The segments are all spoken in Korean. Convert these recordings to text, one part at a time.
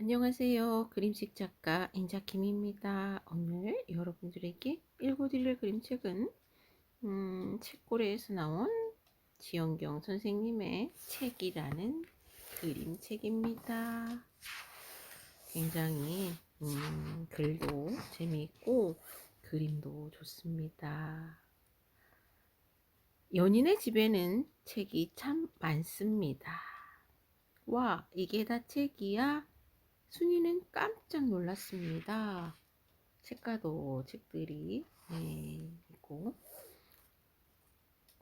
안녕하세요. 그림책 작가 인자킴입니다. 오늘 여러분들에게 읽어드릴 그림책은 음, 책고래에서 나온 지영경 선생님의 책이라는 그림책입니다. 굉장히 음, 글도 재미있고 그림도 좋습니다. 연인의 집에는 책이 참 많습니다. 와, 이게 다 책이야? 순이는 깜짝 놀랐습니다. 책가도 책들이 네, 있고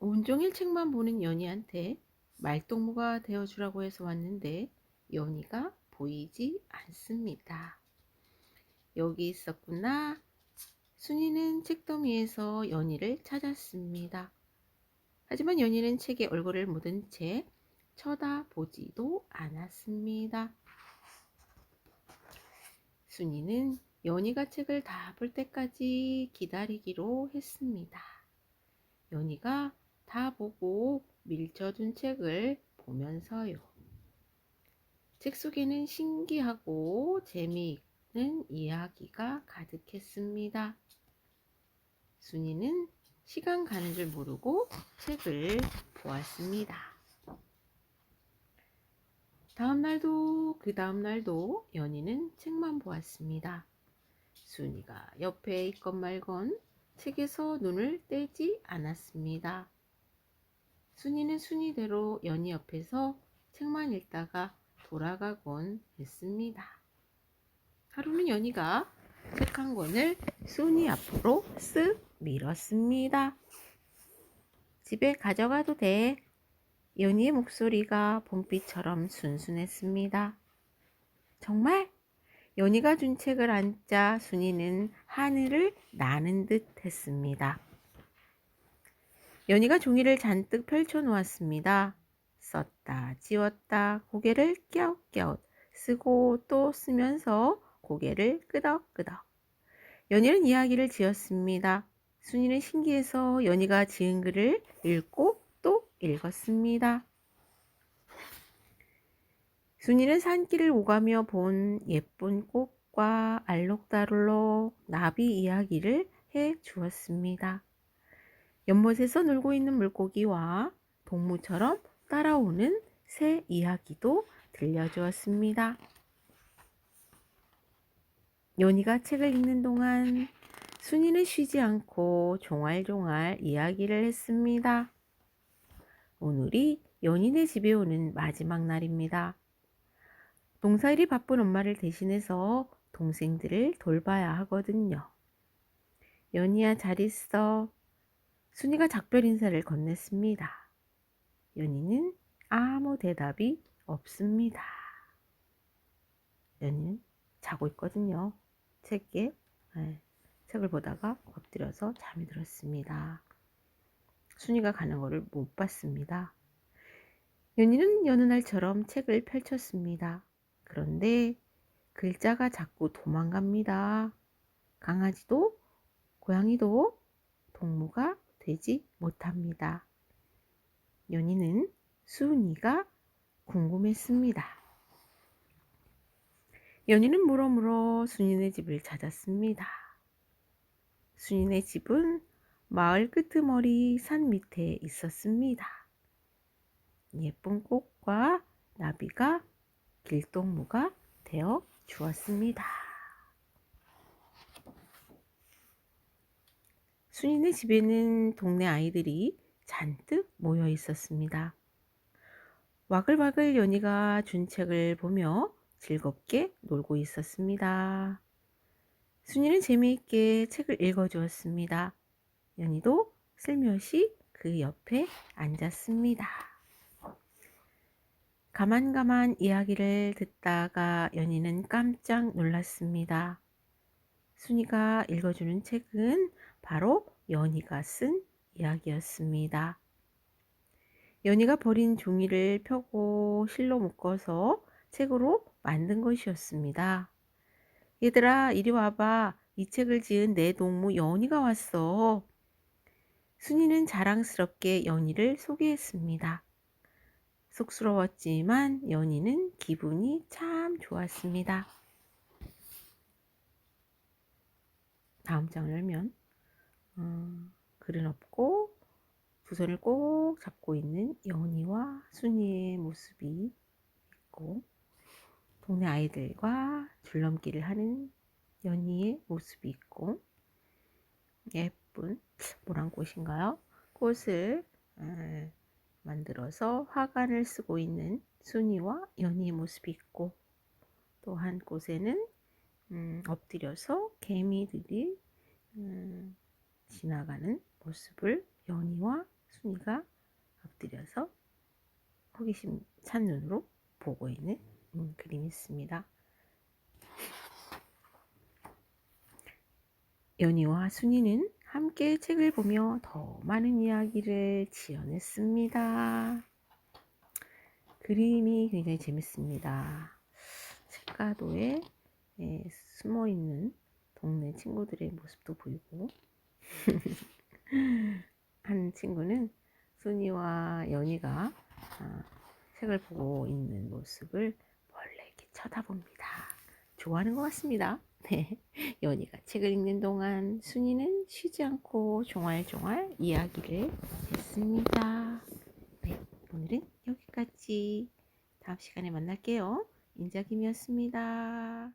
온종일 책만 보는 연희한테 말동무가 되어주라고 해서 왔는데 연희가 보이지 않습니다. 여기 있었구나. 순이는 책더미에서 연희를 찾았습니다. 하지만 연희는 책에 얼굴을 묻은 채 쳐다보지도 않았습니다. 순이는 연희가 책을 다 볼 때까지 기다리기로 했습니다. 연희가 다 보고 밀쳐둔 책을 보면서요. 책 속에는 신기하고 재미있는 이야기가 가득했습니다. 순이는 시간 가는 줄 모르고 책을 보았습니다. 다음 날도 그 다음 날도 연희는 책만 보았습니다. 순이가 옆에 있건 말건 책에서 눈을 떼지 않았습니다. 순이는 순이대로 연희 옆에서 책만 읽다가 돌아가곤 했습니다. 하루는 연희가 책 한 권을 순이 앞으로 쓱 밀었습니다. 집에 가져가도 돼. 연희의 목소리가 봄비처럼 순순했습니다. 정말? 연희가 준 책을 앉자 순이는 하늘을 나는 듯 했습니다. 연희가 종이를 잔뜩 펼쳐 놓았습니다. 썼다, 지웠다, 고개를 깨웃깨웃 쓰고 또 쓰면서 고개를 끄덕끄덕. 연희는 이야기를 지었습니다. 순이는 신기해서 연희가 지은 글을 읽고 또 읽었습니다. 순이는 산길을 오가며 본 예쁜 꽃과 알록달록 나비 이야기를 해 주었습니다. 연못에서 놀고 있는 물고기와 동무처럼 따라오는 새 이야기도 들려주었습니다. 연희가 책을 읽는 동안 순이는 쉬지 않고 종알종알 이야기를 했습니다. 오늘이 연인의 집에 오는 마지막 날입니다. 농사일이 바쁜 엄마를 대신해서 동생들을 돌봐야 하거든요. 연희야 잘 있어. 순이가 작별 인사를 건넸습니다. 연희는 아무 대답이 없습니다. 연희는 자고 있거든요. 책에 네, 책을 보다가 엎드려서 잠이 들었습니다. 순이가 가는 것을 못 봤습니다. 연희는 여느 날처럼 책을 펼쳤습니다. 그런데 글자가 자꾸 도망갑니다. 강아지도 고양이도 동무가 되지 못합니다. 연희는 수은이가 궁금했습니다. 연희는 물어물어 순이네 집을 찾았습니다. 순이네 집은 마을 끄트머리 산 밑에 있었습니다. 예쁜 꽃과 나비가 길동무가 되어 주었습니다. 순이네 집에는 동네 아이들이 잔뜩 모여 있었습니다. 와글와글 연희가 준 책을 보며 즐겁게 놀고 있었습니다. 순이는 재미있게 책을 읽어주었습니다. 연희도 슬며시 그 옆에 앉았습니다. 가만가만 이야기를 듣다가 연희는 깜짝 놀랐습니다. 순이가 읽어주는 책은 바로 연희가 쓴 이야기였습니다. 연희가 버린 종이를 펴고 실로 묶어서 책으로 만든 것이었습니다. 얘들아, 이리 와봐. 이 책을 지은 내 동무 연희가 왔어. 순이는 자랑스럽게 연희를 소개했습니다. 쑥스러웠지만 연희는 기분이 참 좋았습니다. 다음 장을 열면 음, 글은 없고 두 손을 꼭 잡고 있는 연희와 순이의 모습이 있고 동네 아이들과 줄넘기를 하는 연희의 모습이 있고 예쁜 모란 꽃인가요? 꽃을 음, 만들어서 화관을 쓰고 있는 순이와 연희의 모습이 있고 또한 곳에는 음, 엎드려서 개미들이 음, 지나가는 모습을 연희와 순이가 엎드려서 호기심 찬 눈으로 보고 있는 음, 그림이 있습니다. 연희와 순이는 함께 책을 보며 더 많은 이야기를 지어냈습니다. 그림이 굉장히 재밌습니다. 책가도에 예, 숨어 있는 동네 친구들의 모습도 보이고 한 친구는 순이와 연희가 아, 책을 보고 있는 모습을 쳐다봅니다. 좋아하는 것 같습니다. 네, 연희가 책을 읽는 동안 순이는 쉬지 않고 종알종알 이야기를 했습니다. 네, 오늘은 여기까지. 다음 시간에 만날게요. 인자김이었습니다.